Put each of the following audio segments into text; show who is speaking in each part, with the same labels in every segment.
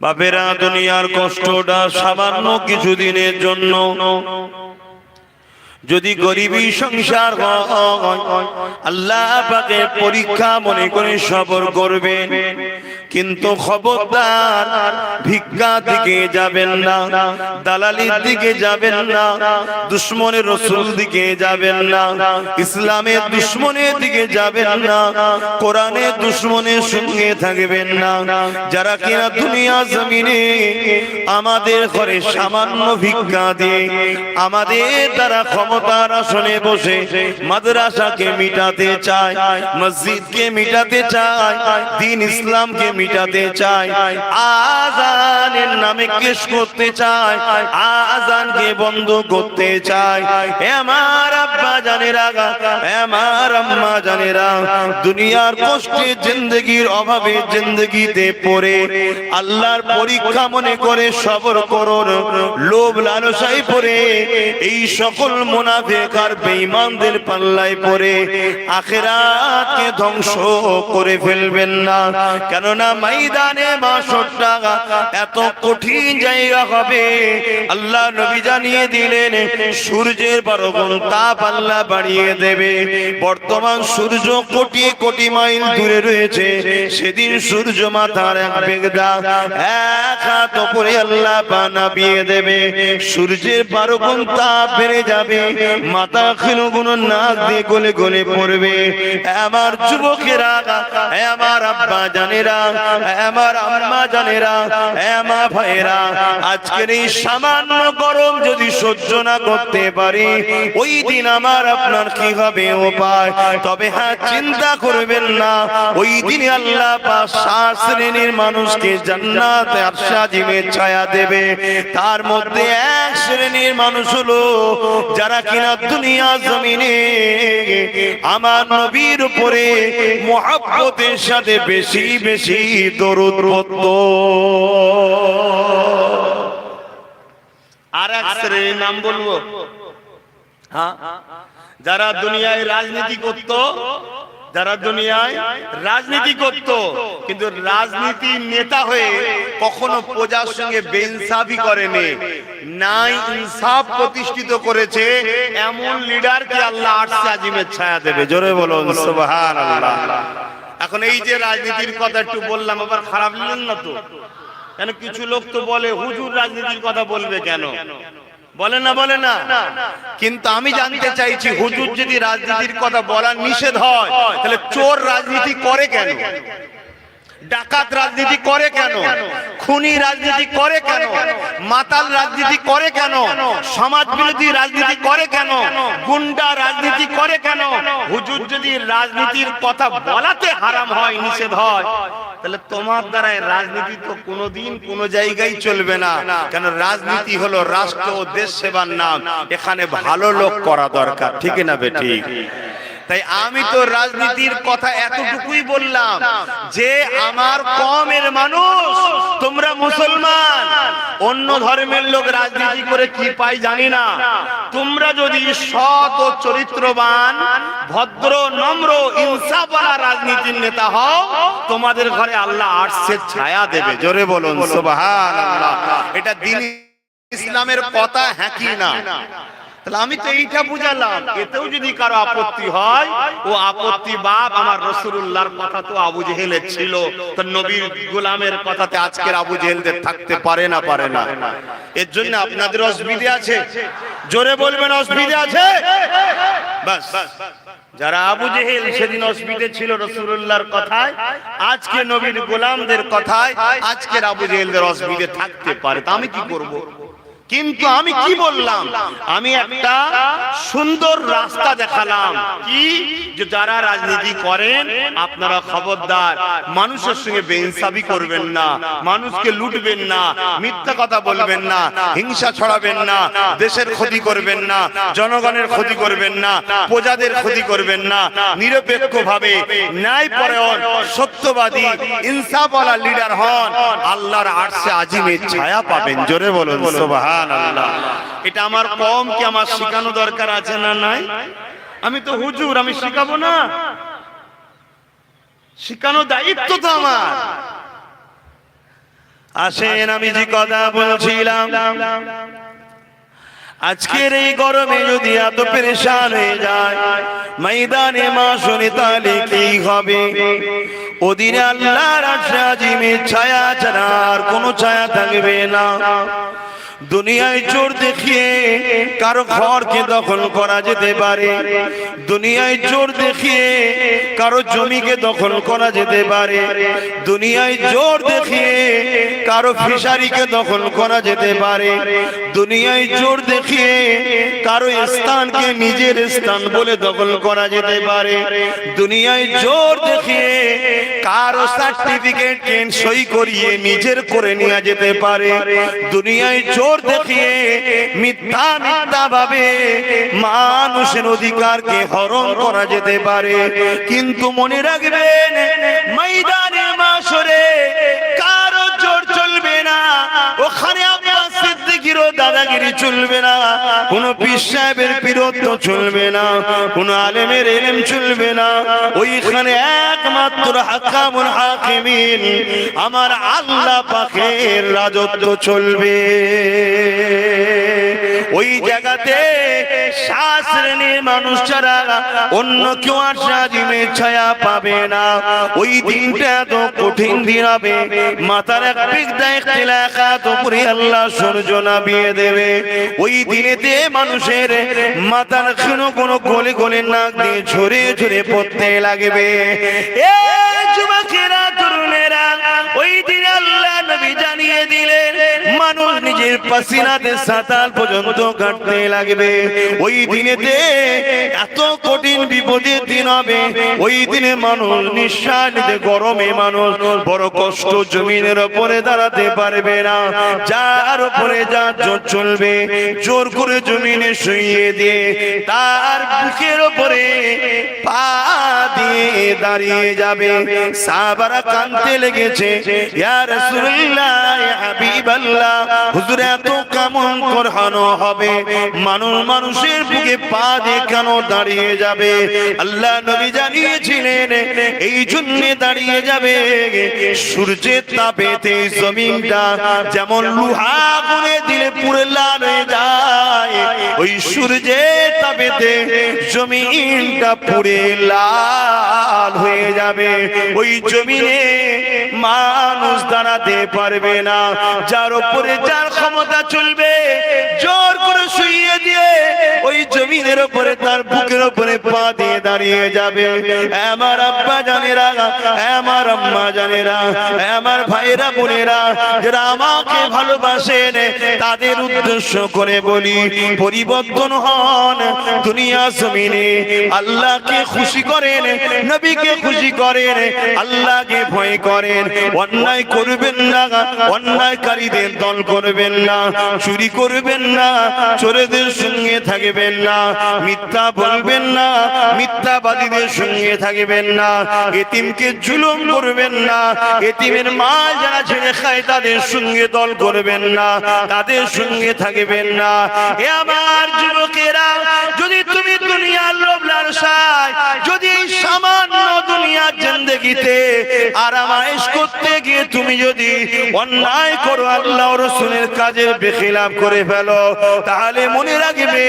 Speaker 1: বাপেরা দুনিয়ার কষ্টটা সামান্য কিছুদিনের জন্য। যদি গরিবী সংসার আল্লাহ পাকে পরীক্ষা মনে করে সবর করবেন। কিন্তু খবরদার ভিক্ষা দিকে যাবেন না, দালালির দিকে যাবেন না, দুশ্মনের রসুল দিকে যাবেন না, ইসলামের দুশ্মনের দিকে যাবেন না, কোরআনের দুশ্মনের সঙ্গে থাকবেন না। যারা কিনা দুনিয়া জমিনে আমাদের ঘরে সামান্য ভিক্ষা দিয়ে আমাদের তারা ক্ষমতার আসনে বসে মাদ্রাসাকে মিটাতে চায়, মসজিদকে মিটাতে চায়, দিন ইসলামকে মিটাতে চায় আজানের নামে কেস করতে চায় আজানকে বন্ধ করতে চায় আমার আব্বা জানেরা হে আমার আম্মা জানেরা, দুনিয়ার কষ্টে জিন্দগির অভাবে জিন্দগিতে পড়ে। আল্লাহর পরীক্ষা মনে করে সবর করুন, লোভ লালসাই পড়ে। এই সকল মুনাফিক আর বেঈমানদের পাল্লায় পড়ে। আখেরাতকে ধ্বংস করে ফেলবেন না। কেননা ময়দানে বাসর টাকা, এত কঠিন জায়গা হবে। আল্লাহ নবী জানিয়ে দিলেন, সূর্যের বারো গুণ তাপ আল্লাহ বাড়িয়ে দেবে। বর্তমান সূর্য কোটি কোটি মাইল দূরে রয়েছে। সেদিন সূর্য মাথার এক বেগদা, এক হাত ওপরে আল্লাহ বানাবিয়ে দেবে। সূর্যের বারো গুণ তাপ বেড়ে যাবে, মাথা খেলো গুণ নাক দিয়ে গলে গলে পড়বে। আমার যুবকেরা আমার আব্বা জানেরা আজকের এই সামান্য গরম যদি সহ্য না করতে পারি, ওই দিন আমার আপনার কি হবে উপায়? তবে হ্যাঁ চিন্তা করবেন না। ওই দিন আল্লাহ শ্রেণির মানুষকে জান্নাত আরশাজিমের ছায়া দেবে। তার মধ্যে এক শ্রেণির মানুষ হলো, যারা কিনা দুনিয়া জমিনে আমার নবীর উপরে মহাব্বতের সাথে বেশি বেশি দরুদ পড়তো। আর এক শ্রেণির নাম বলব? হ্যাঁ? যারা দুনিয়ায় রাজনীতি করত যারা দুনিয়ায় রাজনীতি করত, কিন্তু রাজনীতি নেতা হয়ে কখনো প্রজার সঙ্গে বেইনসাফি করেনি নাই ইনসাফ প্রতিষ্ঠিত করেছে, এমন লিডারকে আল্লাহ আটশে আজিমের ছায়া দেবে। জোরে বলুন, সুবহানাল্লাহ। এখন এই যে রাজনীতির কথা একটু বললাম, আবার খারাপ নিলেন না তো? কেন কিছু লোক তো বলে, হুজুর রাজনীতির কথা বলবে কেন? বলে না বলে না। কিন্তু আমি জানতে চাইছি হুজুর যদি রাজনীতির কথা বলা নিষেধ হয় তাহলে চোর রাজনীতি করে কেন? ডাকাত রাজনীতি করে কেন? খুনি রাজনীতি করে কেন? মাতাল রাজনীতি করে কেন? সমাজ বিরোধী রাজনীতি করে কেন? গুন্ডা রাজনীতি করে কেন? হুজুর যদি রাজনীতির কথা বলাতে হারাম হয়, নিষেধ হয়, তাহলে তোমার দ্বারাই রাজনীতি তো কোনোদিন কোনো জায়গায় চলবে না। কেন রাজনীতি হলো রাষ্ট্র ও দেশ সেবার নাম। এখানে ভালো লোক করা দরকার, ঠিক না বে ঠিক? তাই আমি তো রাজনীতির কথা এতটুকুই বললাম যে আমার কমের মানুষ তোমরা মুসলমান। অন্য ধর্মের লোক রাজনীতি করে কি পাই জানি না। তোমরা যদি সৎ ও চরিত্রবান ভদ্র নম্র ইনসাফওয়ালা রাজনীতির নেতা হও তোমাদের ঘরে আল্লাহ আর্টসের ছায়া দেবে। জোরে বলুন সুবহানাল্লাহ। এটা দিন ইসলামের কথা হ্যাঁ কি না? তাহলে আমি তো এইটা বুঝালাম। এতেও যদি কারও আপত্তি হয় ও আপত্তি বাপ আমার রসুল্লাহর কথা তো আবু জেহেলের ছিল। তো নবীর গোলামের কথাতে আজকের আবু জেহেলদের থাকতে পারে না পারে না। এর জন্য আপনাদের অসুবিধে আছে? জোরে বলবেন অসুবিধে আছে? বাস। যারা আবু জেহেল সেদিন অসুবিধে ছিল রসুল্লাহর কথায় আজকে নবীর গোলামদের কথায় আজকের আবু জেহেলদের অসুবিধে থাকতে পারে। তা আমি কি করব। কিন্তু আমি কি বললাম? আমি একটা সুন্দর রাস্তা দেখালাম। কি? যে যারা রাজনীতি করেন, আপনারা খবরদার। মানুষের সঙ্গে বেইনসাফি করবেন না। মানুষকে লুটবেন না। মিথ্যা কথা বলবেন না। হিংসা ছড়াবেন না। দেশের ক্ষতি করবেন না। জনগণের ক্ষতি করবেন না। প্রজাদের ক্ষতি করবেন না। নিরপেক্ষ ভাবে ন্যায় পরায়ণ সত্যবাদী, ইনসাফওয়ালা লিডার হন। আল্লাহর আরশে আজিমের ছায়া পাবেন। জোরে বলুন, সুবহান। এটা আমার কম কি আমার শেখানো দরকার আছে না নাই? আমি তো হুজুর আমি শিখাবো না। শিখানো দায়িত্ব তো আমার।
Speaker 2: আসেন আমি যে কথা বলছিলাম। আজকের এই গরমে যদি এত পরেশান হয়ে যায় ময়দানে মা শুনে তাহলে কি হবে? ওদিনে আল্লাহর আজিমের ছায়া ছাড়া আর কোনো ছায়া থাকবে না। দুনিয়ায় জোর দেখিয়ে কারও ঘরকে দখল করা যেতে পারে। দুনিয়ায় জোর দেখিয়ে কারও জমিকে দখল করা যেতে পারে। দুনিয়ায় জোর দেখিয়ে কারও ফিশারিকে দখল করা যেতে পারে। দুনিয়ায় জোর দেখিয়ে কারও স্থানকে নিজের স্থান বলে দখল করা যেতে পারে। দুনিয়ায় জোর দেখিয়ে কারও সার্টিফিকেট সই করিয়ে নিজের করে নিয়ে যেতে পারে। দুনিয়ায় জোর দেখিয়ে মিথ্যা মিথ্যা ভাবে মানুষের অধিকারকে হরণ করা যেতে পারে। কিন্তু মনে রাখবেন, ময়দানে মাসরে ওখানে আব্বাস সিদ্দিকিরও দাদাগিরি চলবে না, কোন পীর সাহেবের বীরত্ব চলবে না, কোন আলেমের এলেম চলবে না। ওইখানে একমাত্র হাকামুল হাকিমিন, আমার আল্লাহ রাজত্ব চলবে। ওই জায়গাতে সাত শ্রেণির মানুষ ছাড়া অন্য কেউ আর সাজিমের ছায়া পাবে না। ওই দিনটা তো কঠিন দিন হবে। মাথার এক পিকদা ইখতিলাকাত উপরে আল্লাহ সূর্য নামিয়ে দেবে। ওই দিনেতে মানুষের মাথার কোনো কোনো গলি গলির নাক দিয়ে ঝরে ঝরে পড়তে লাগবে। মানুষ নিজের পাসিনাতে সাতাল পর্যন্ত কাটতে লাগবে। ওই দিনেতে এত কঠিন বিপদের দিন হবে। ওই দিনে মানুষ নিঃশ্বাস নিতে গরমে মানুষ বড় কষ্ট জমিনের ওপরে দাঁড়াতে পারবে না। যার উপরে যা জোর চলবে জোর করে জমিনে শুইয়ে দিয়ে তার বুকের ওপরে পা দিয়ে দাঁড়িয়ে যাবে। সাহাবারা কানতে লেগেছে ইয়া রাসূলুল্লাহ ইয়া হাবিবাল্লাহ হুজুর, এত কেমন করহানো হবে? মানুষ মানুষের বুকে পা দিয়ে কেন দাঁড়িয়ে যাবে? আল্লাহ নবী জানিয়েছিলেন এই জন্য দাঁড়িয়ে যাবে। সূর্যের তাপেতে জমিনটা যেমন লোহা গুনে দিলে পুরে লাল হয়ে যায়, ওই সূর্যের তাপেতে জমিনটা পুরে লাল হয়ে যাবে। ওই জমিনে মানুষ দাঁড়াতে পারবে না। যার উপরে যার ক্ষমতা চলবে জোর করে শুইয়ে দিয়ে ওই জমিনের উপরে, তার বুকের উপরে পা দিয়ে দাঁড়িয়ে যাবে। আমার আব্বা জানেরা, আমার আম্মা জানেরা, আমার ভাইরা বোনেরা, যারা আমাকে ভালোবাসেন, তাদের উদ্দেশ্য করে বলি, পরিবর্তন হন দুনিয়া জমিনে। আল্লাহকে খুশি করেন, নবীকে খুশি করেন, আল্লাহকে ভয় করেন। অন্যায় করবেন না, অন্যায়কারীদের দল করবেন না, চুরি করবেন না চোরেদের সঙ্গে থাকবেন না, মিথ্যা বলবেন না, মিথ্যাবাদীদের সঙ্গে থাকবেন না, এতিমকে জুলুম করবেন না, এতিমের মা যারা ছেড়ে খায় তাদের সঙ্গে দল করবেন না, তাদের সঙ্গে থাকবেন না। এ আমার যুবকেরা, যদি তুমি দুনিয়ার লোভ লালসায়, যদি সামান্য দুনিয়ার জিন্দগিতে আরামায়েশ করতে গিয়ে তুমি যদি অন্যায় করো, আল্লাহ রসুলের কাজের বেখিলাপ করে ফেলো। তাহলে মনে রাখবে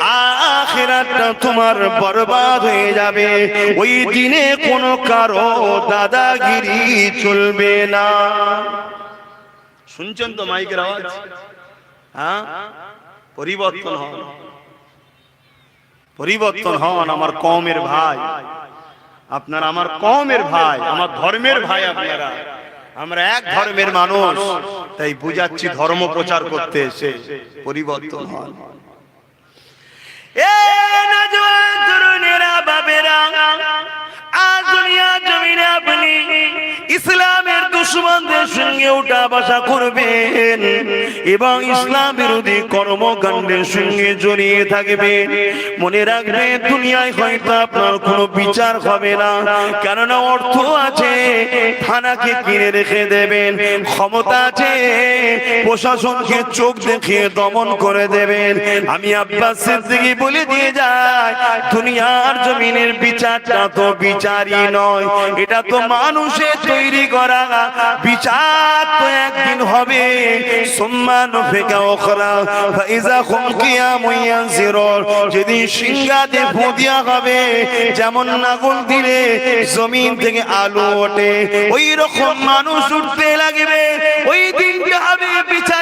Speaker 2: আখিরাতটা তোমার বরবাদ হয়ে যাবে। ওই দিনে কোনো কারও দাদাগিরি চলবে না।
Speaker 1: শুনছেন তো মাইকের আওয়াজ? হ্যাঁ? পরিবর্তন হন।
Speaker 2: পরিবর্তন হন আমার কমের ভাই। আপনার আমার কমের ভাই, আমার ধর্মের ভাই আপনারা। আমরা এক ধর্মের মানুষ, তাই বুঝাচ্ছি ধর্ম প্রচার করতে এসে পরিবর্তন হন এ নজওয়ান তরুণেরা বাবেরা আজ দুনিয়া জমিনে আপনি ইসলামের দুশ্মনদের সঙ্গে উঠা বসা করবেন এবং ইসলাম বিরোধী কর্মকাণ্ডের সঙ্গে জড়িয়ে থাকবেন। মনে রাখবেন, দুনিয়ায় হয়তো আপনার কোনো বিচার হবে না। কেননা অর্থ আছে, থানাকে কিনে রেখে দেবেন, ক্ষমতা আছে, প্রশাসনকে চোখ দেখিয়ে দমন করে দেবেন। আমি আব্বাস সিদ্দিকী বলে দিয়ে যাই, দুনিয়ার জমিনের বিচারটা তো বিচারই নয়। এটা তো মানুষের তৈরি করা। বিচার তো একদিন হবে। সুম্মা নুফিকা উখরা ফাইজা হুম কিয়ামুন ইয়ানজিরুন যেদিন সিংহাতে ফু হবে যেমন নাগুল দিলে জমিন থেকে আলু ওঠে। ওই রকম মানুষ উঠতে লাগবে। ওই দিনটা হবে বিচারের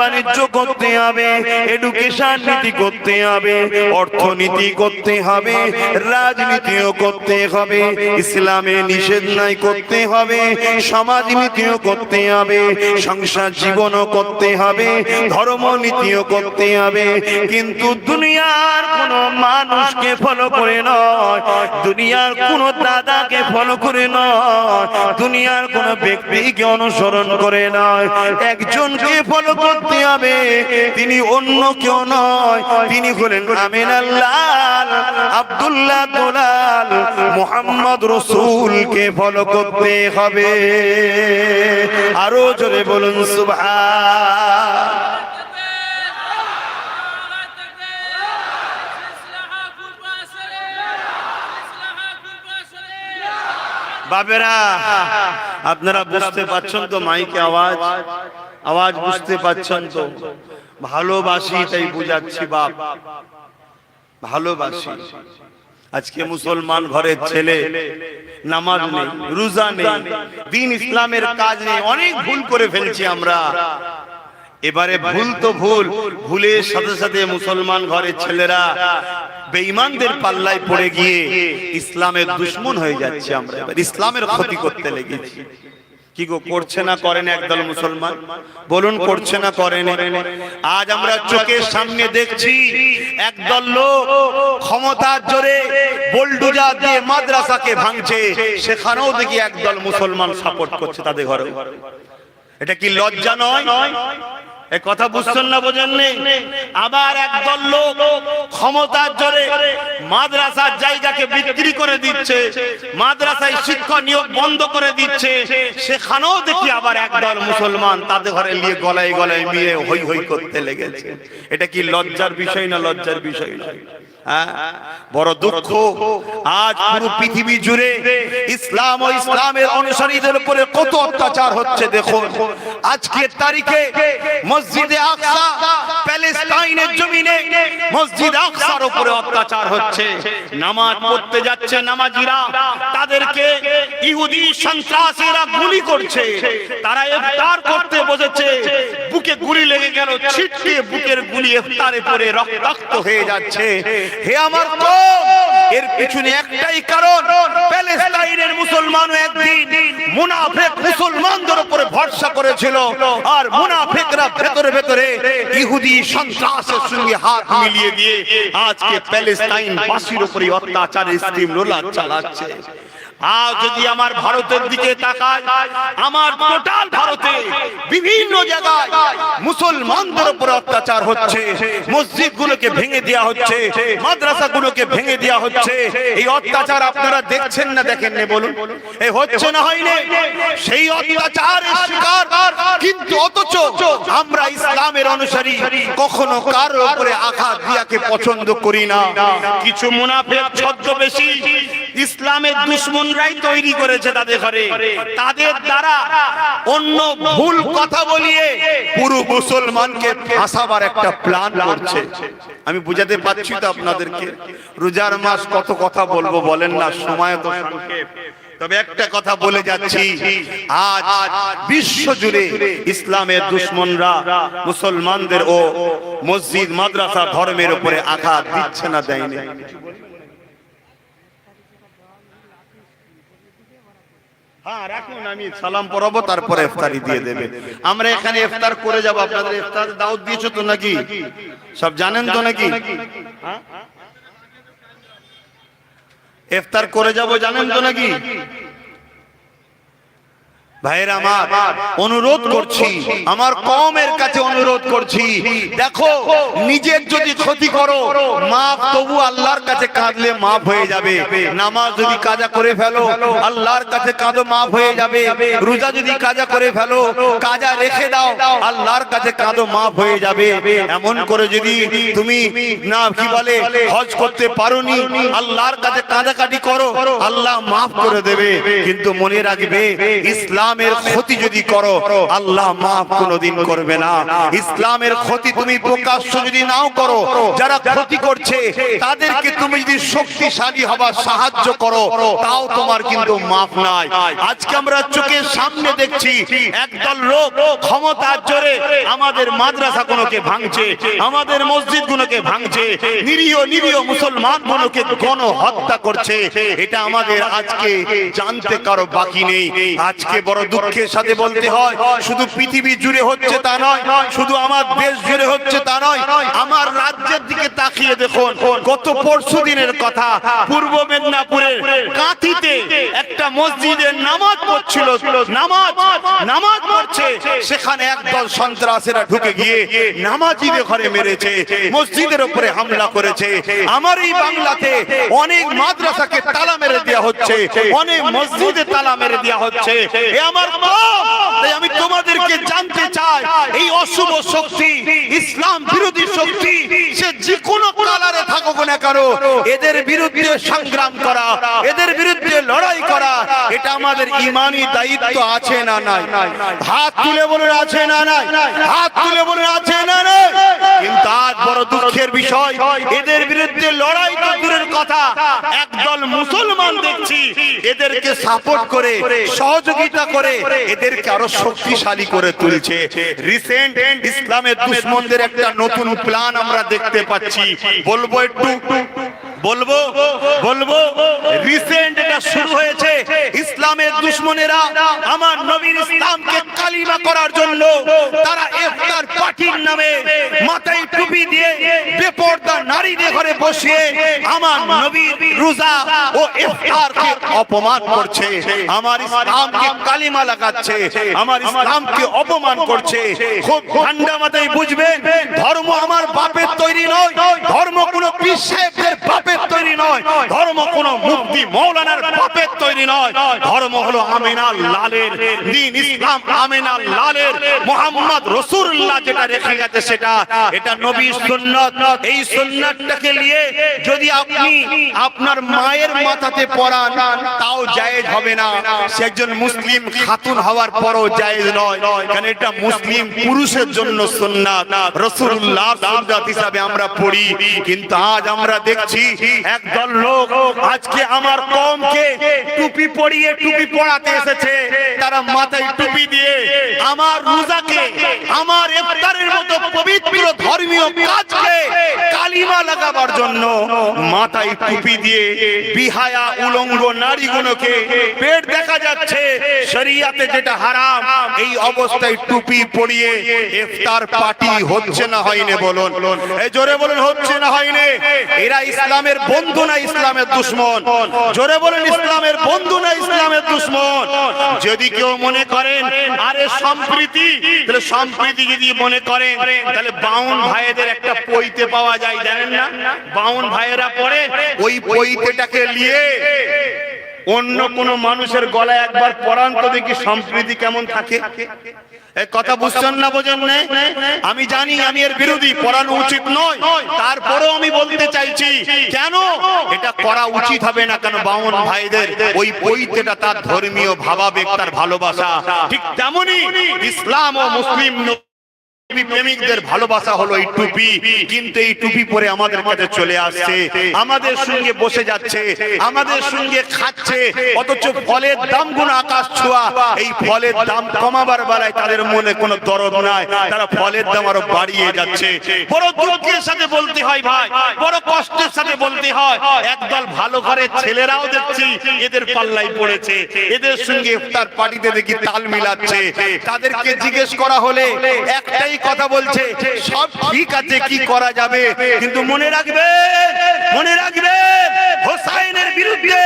Speaker 2: বাণিজ্য করতে হবে এডুকেশন নীতি করতে হবে, অর্থনীতি করতে হবে, রাজনীতিও করতে হবে, ইসলামে নিষেধ নাই করতে হবে, সমাজ নীতিও করতে হবে, সংসার জীবনও করতে হবে, ধর্ম নীতিও করতে হবে, কিন্তু দুনিয়ার কোন মানুষকে ফলো করে নয়, দুনিয়ার কোন দাদাকে ফলো করে নয়, দুনিয়ার কোন ব্যক্তিকে অনুসরণ করে নয়, একজনকে ফলো করতে হবে। তিনি অন্য কেউ নয়। তিনি হলেন আমিন আল্লাহ। আব্দুল্লাহ দোলাল মোহাম্মদ রসুলকে ফলো করতে হবে। আরও জোরে বলুন, সুবহান। বাবেরা আপনারা বুঝতে পারছেন তো মাইকে আওয়াজ? আওয়াজ বুঝতে পারছেন তো? ভালোবাসি, তাই বুঝাচ্ছি, বাপ। ভালোবাসি। আজকে মুসলমান ঘরের ছেলে, নামাজ নেই, রোজা নেই, দিন ইসলামের কাজ নেই, অনেক ভুল করে ফেলছি আমরা। এবারে ভুল তো ভুল, ভুলের সাথে সাথে মুসলমান ঘরের ছেলেরা বেঈমানদের পাল্লায় পড়ে গিয়ে ইসলামের দুশ্মন হয়ে যাচ্ছে আমরা। এবার ইসলামের ক্ষতি করতে লেগেছি। কি গো করছে না করেন একদল মুসলমান? বলুন করছে না করেন। আজ আমরা চোখের সামনে দেখছি একদল লোক ক্ষমতার জোরে বোলডুজার দিয়ে মাদ্রাসাকে ভাঙছে। সেখানেও দেখি একদল মুসলমান সাপোর্ট করছে তাদের ঘরে। এটা কি লজ্জা নয়? কথা বুঝছেন না বোঝেন আবার একদল লোক ক্ষমতার জোরে মাদ্রাসার জায়গাকে বিক্রি করে দিচ্ছে, মাদ্রাসায় শিক্ষা নিয়োগ বন্ধ করে দিচ্ছে, সেখানেও দেখি আবার একদল মুসলমান তাদের ঘরে নিয়ে গলায় গলায় মিয়ে হই হই করতে লেগেছে এটা কি লজ্জার বিষয় না লজ্জার বিষয় হ্যাঁ? বড় দুঃখ। আজ পুরো পৃথিবী জুড়ে ইসলাম ও ইসলামের অনুসারীদের উপরে কত অত্যাচার হচ্ছে দেখুন। আজকের তারিখে মসজিদে আকসা প্যালেস্টাইনের জমিনে মসজিদ আকসার উপরে অত্যাচার হচ্ছে। নামাজ পড়তে যাচ্ছে নামাজিরা। তাদেরকে ইহুদি সন্ত্রাসীরা গুলি করছে। তারা ইফতার করতে বসেছে। বুকে গুলি লেগে গেল, ছিটকে বুকের গুলি ইফতারে পরে রক্তাক্ত হয়ে যাচ্ছে। হে আমার তো এর পিছনে একটাই কারণ প্যালেস্টাইনের মুসলমান একদিন মুনাফেক মুসলমানদের উপরে ভরসা করেছিল। আর মুনাফেকরা ভেতরে ভেতরে ইহুদি সন্ত্রাসের সঙ্গে হাত মিলিয়ে দিয়ে আজকে প্যালেস্টাইন বাসীর উপরে অত্যাচারের স্টিম রোলার চালাচ্ছে। আজ যদি আমার ভারতের দিকে তাকায়, আমার টোটাল ভারতে বিভিন্ন জায়গায় মুসলমানদের উপর অত্যাচার হচ্ছে মসজিদ গুলোকে ভেঙে দেওয়া হচ্ছে মাদ্রাসা গুলোকে ভেঙে দেওয়া হচ্ছে। এই অত্যাচার আপনারা দেখছেন না দেখেন না, বলুন। এই হচ্ছে না হয়নি সেই অত্যাচারের শিকার। কিন্তু অথচ আমরা ইসলামের অনুসারী, কখনো কারোর উপরে আঘাত দিয়াকে পছন্দ করি না। কিছু মুনাফেক ছদ্মবেশী ইসলামের দুশ্মনরাই তৈরি করেছে তাদের ঘরে। তাদের দ্বারা অন্য ভুল কথা বলিয়ে পুরো মুসলমানকে ফাঁসাবার একটা প্ল্যান করছে। আমি বুঝাতে পারছি তো আপনাদেরকে। রোজার মাস কত কথা বলব বলেন না, সময় তো তবে একটা কথা বলে যাচ্ছি, আজ বিশ্ব জুড়ে ইসলামের দুশ্মনরা মুসলমানদের ও মসজিদ, মাদ্রাসা, ধর্মের উপরে আঘাত দিচ্ছে না দেয়নি। হ্যাঁ রাখুন আমি সালাম পড়াবো তারপরে ইফতারি দিয়ে দেবে। আমরা এখানে ইফতার করে যাব আপনাদের ইফতার দাওয়াত দিয়েছ তো নাকি? সব জানেন তো নাকি? হ্যাঁ? ইফতার করে যাব জানেন তো নাকি? রোজা যদি কাজা করে ফেলো, কাজা রেখে দাও, আল্লাহর কাছে কাঁদো, মাফ হয়ে যাবে। এমন করে যদি তুমি না, কি বলে, হজ করতে আল্লাহর কাছে করো, আল্লাহ মাফ করে দেবে। কিন্তু মনে রাখবে ইসলামের ক্ষতি যদি করো আল্লাহ মাফ কোনোদিন করবে না। ইসলামের ক্ষতি তুমি প্রকাশ্য যদি নাও করো যারা ক্ষতি করছে তাদেরকে তুমি যদি শক্তিশালী হবার সাহায্য করো তাও তোমার কিন্তু মাফ নাই। আজকে আমরা চোখের সামনে দেখছি একদল লোক ক্ষমতার জোরে আমাদের মাদ্রাসা গুলোকে ভাঙছে আমাদের মসজিদ গুলোকে ভাঙছে নিরীহ নিরীহ মুসলমান গুলোকে গণ হত্যা করছে। এটা আমাদের আজকে জানতে কারও বাকি নেই আজকে বড় দুঃখের সাথে বলতে হয়, শুধু পৃথিবী জুড়ে হচ্ছে তা নয়, শুধু আমার দেশ জুড়ে হচ্ছে তা নয়, আমার রাজ্যের দিকে তাকিয়ে দেখুন, গত পরশু দিনের কথা, পূর্ব মেদিনীপুরের কাঁথিতে একটা মসজিদের নামাজ পড়ছিল, নামাজ নামাজ পড়ছে, সেখানে একদল সন্ত্রাসীরা ঢুকে গিয়ে নামাজিদের ঘরে মেরেছে, মসজিদের উপরে হামলা করেছে। আমার এই বাংলাতে অনেক মাদ্রাসাকে তালা মেরে দেওয়া হচ্ছে, অনেক মসজিদে তালা মেরে দেওয়া হচ্ছে। আমার তাই আমি তোমাদেরকে জানতে চাই এই অশুভ শক্তি ইসলাম বিরোধী শক্তি সে যে কোনো কালারে থাকুক না কেন এদের বিরুদ্ধে সংগ্রাম করা এদের বিরুদ্ধে লড়াই করা এটা আমাদের ইমানি দায়িত্ব আছে না নাই? হাত তুলে বলে আছে না নাই? হাত তুলে বলে আছে না নাই? কিন্তু আজ বড় দুঃখের বিষয় এদের বিরুদ্ধে লড়াই তো দূরের কথা। একদল মুসলমান দেখছি এদেরকে সাপোর্ট করে সহযোগিতা করে এদেরকে আরও শক্তিশালী করে তুলছে। রিসেন্ট ইসলামের দুশ্মনদের একটা নতুন প্ল্যান আমরা দেখতে পাচ্ছি। বলব একটু? বলব বলব রিসেন্ট এটা শুরু হয়েছে। ইসলামের দুশ্মনেরা আমার নবীর ইসলামকে কালিমা করার জন্য তারা ইফতার পার্টির নামে মাথায় টুপি দিয়ে বেপর্দা নারীদের ঘরে বসিয়ে আমার নবীর রোজা ও ইফতারকে অপমান করছে। আমার ইসলামকে কালিমা লাগাচ্ছে। আমার ইসলামকে অপমান করছে। খুব ঠান্ডা মাথায় বুঝবেন, ধর্ম আমার বাপের তৈরি নয়। ধর্ম কোনো পীর বাপের তৈরি নয়। ধর্ম কোনো মুক্তি মৌলানার বাপের তৈরি নয়। ধর্ম হলো আমিনা লালের দিন, ইসলাম আমিনা লালের, মোহাম্মদ রসুল্লাহ যেটা রেখে গেছে সেটা। এটা নবীর সুন্নত। এই সুন্নতটাকে নিয়ে যদি আপনি আপনার মায়ের মাথাতে পড়ান তাও জায়েজ হবে না। সে মুসলিম, খাতুন হওয়ার পরও জায়েজ নয়। কারণ এটা মুসলিম পুরুষের জন্য সুন্নাত। রাসূলুল্লাহ সুন্নাত হিসাবে আমরা পড়ি। কিন্তু আজ আমরা দেখছি একদল লোক আজকে আমার কমকে টুপি পরিয়ে টুপি পড়াতে এসেছে। তারা মাথায় টুপি দিয়ে আমার রোজাকে, আমার ইফতারের মতো পবিত্র ধর্মীয় কাজকে কালিমা লাগাবার জন্য মাথায় টুপি দিয়ে বিহায়া উলঙ্গ নারীগুলোকে পেট দেখা যাচ্ছে। শরিয়াতে যেটা হারাম, এই অবস্থায় টুপি পরিয়ে ইফতার পার্টি হচ্ছে না হয়নি বলুন। এই জোরে বলুন, হচ্ছে না হয়নি। এরা ইসলামের বন্ধু না ইসলামের দুশ্মন? জোরে বলুন, ইসলামের বন্ধু না ইসলামের দুশ্মন? যদি কেউ মনে করেন, আরে সম্প্রীতি, তাহলে সম্প্রীতি যদি মনে করেন, তাহলে বাউন ভাইদের একটা পইতে পাওয়া যায়, জানেন না? বাউন ভাইয়েরা পড়ে ওই নিয়ে অন্য কোন মানুষের গলায় একবার পরান তো দেখি সম্প্রীতি কেমন থাকে। কথা বুঝছেন না বোঝেন আমি জানি আমি এর বিরোধী উচিত নয়। আমি বলতে চাইছি, কেন? এটা করা উচিত হবে না কেন বামন ভাইদের? ওই পৈতেটা তার ধর্মীয় ভাবাবেগ, তার ভালোবাসা। ঠিক তেমনই ইসলাম ও মুসলিম প্রেমিকদের ভালোবাসা হলো এই টুপি। কিন্তু এই টুপি পরে আমাদের কাছে চলে আসছে। আমাদের সঙ্গে বসে যাচ্ছে। আমাদের সঙ্গে খাচ্ছে। অথচ ফলের দাম গুণ আকাশ ছোঁয়া। এই ফলের দাম কমাবার বেলায় তাদের মনে কোনো দরদ নাই। তারা ফলের দাম আরও বাড়িয়ে যাচ্ছে। বড় দুঃখের সাথে বলতে হয় ভাই। বড় কষ্টের সাথে বলতে হয়। একদল ভালো ঘরের ছেলেরাও দেখছি এদের পাল্লাই পড়েছে। এদের সঙ্গে ইফতার পার্টিতে দেখি তাল মিলাচ্ছে। তাদেরকে জিজ্ঞেস করা হলে একটাই কথা বলছে। সব ঠিক আছে, কি করা যাবে? কিন্তু মনে রাখবে মনে রাখবে, হোসাইনের বিরুদ্ধে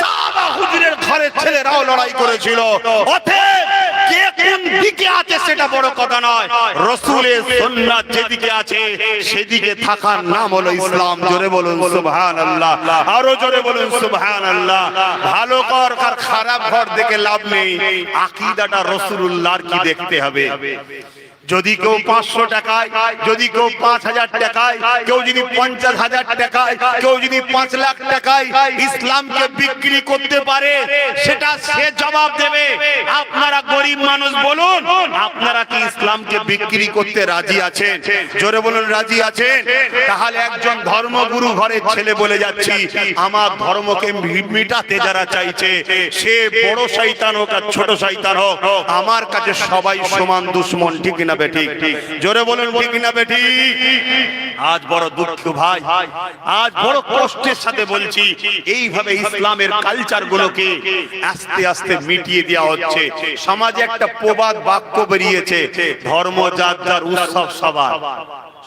Speaker 2: সাহাবা হুজুরের ঘরের ছেলেরাও লড়াই করেছিল। অতএব
Speaker 1: দিকে আছে সেটা বড় কথা নয়। সুন্নাত যেদিকে আছে, সেদিকে থাকার নাম হলো ইসলাম। জোরে বলুন সুবহান আল্লাহ আরও জোরে বলুন সুবহান আল্লাহ ভালো কর আর খারাপ ঘর দেখে লাভ নেই। আকিদাটা রসুল্লাহর কি দেখতে হবে? যদি কেউ পাঁচশো টাকায় যদি কেউ পাঁচ হাজার টাকায় কেউ যদি পঞ্চাশ হাজার টাকায় কেউ যদি পাঁচ লাখ টাকায় ইসলামকে বিক্রি করতে পারে সেটা সে জবাব দেবে। আপনারা গরিব মানুষ বলুন আপনারা কি ইসলামকে বিক্রি করতে রাজি আছেন? জোরে বলুন রাজি আছেন? তাহলে একজন ধর্মগুরু ঘরের ছেলে বলে যাচ্ছি আমার ধর্মকে মিটাতে যারা চাইছে সে বড় শৈতান হোক আর ছোট শৈতান হোক আমার কাছে সবাই সমান দুশ্মন ঠিক না বেঠিক জোরে বলুন ঠিক কিনা বেটি আজ বড় দুঃখ ভাই। আজ বড় কষ্টের সাথে বলছি, এইভাবে ইসলামের কালচার গুলোকে আস্তে আস্তে মিটিয়ে দেওয়া হচ্ছে। সমাজে একটা প্রবাদ বাক্য বেরিয়েছে, ধর্ম যার যার উৎসব, সবার।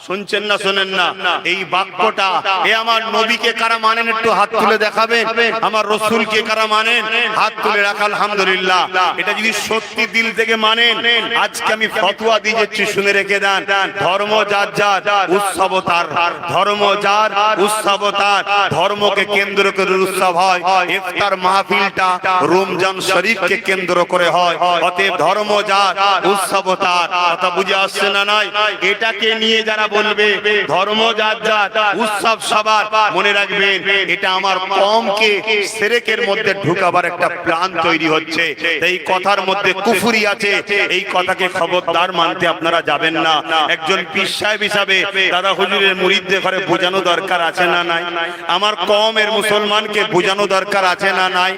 Speaker 1: শুনছেন না, শোনেন না। এই বাক্যটা এ আমার নবীকে কারা মানেন, একটু হাত তুলে দেখাবেন? আমার রসুলকে কারা মানেন? হাত তুলে রাখা, আলহামদুলিল্লাহ। এটা যদি সত্যি দিল থেকে মানেন, আজকে আমি ফতোয়া দিয়ে যাচ্ছি শুনে রেখে দেন। ধর্ম যার যার, উৎসব তার। ধর্ম যার, উৎসব তার। ধর্মকে কেন্দ্র করে উৎসব হয়। ইফতার মাহফিলটা রমজান শরীফকে কেন্দ্র করে হয়। অতএব ধর্ম যার, উৎসব তার। কথা বুঝে আসছে না নাই? এটাকে নিয়ে যারা বলবে, ধর্ম যার যার, উৎসব সবার, মনে রাখবেন, এটা আমার কমকে সেরেকের মধ্যে ঢুকাবার একটা প্ল্যান তৈরি হচ্ছে। এই কথার মধ্যে কুফুরি আছে, এই কথাকে খবরদার মানতে আপনারা যাবেন না। একজন পীর হিসাবে দাদা হুজুরের মুরিদদের ঘরে বোঝানো দরকার আছে না নাই? আমার কমের মুসলমানকে বোঝানো দরকার আছে না নাই?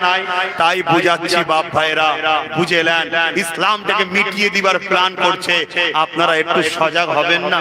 Speaker 1: তাই বুঝাচ্ছি, বাপ ভাইরা বুঝেলেন ইসলামটাকে মিটিয়ে দিবার প্ল্যান করছে। আপনারা একটু সজাগ হবেন না?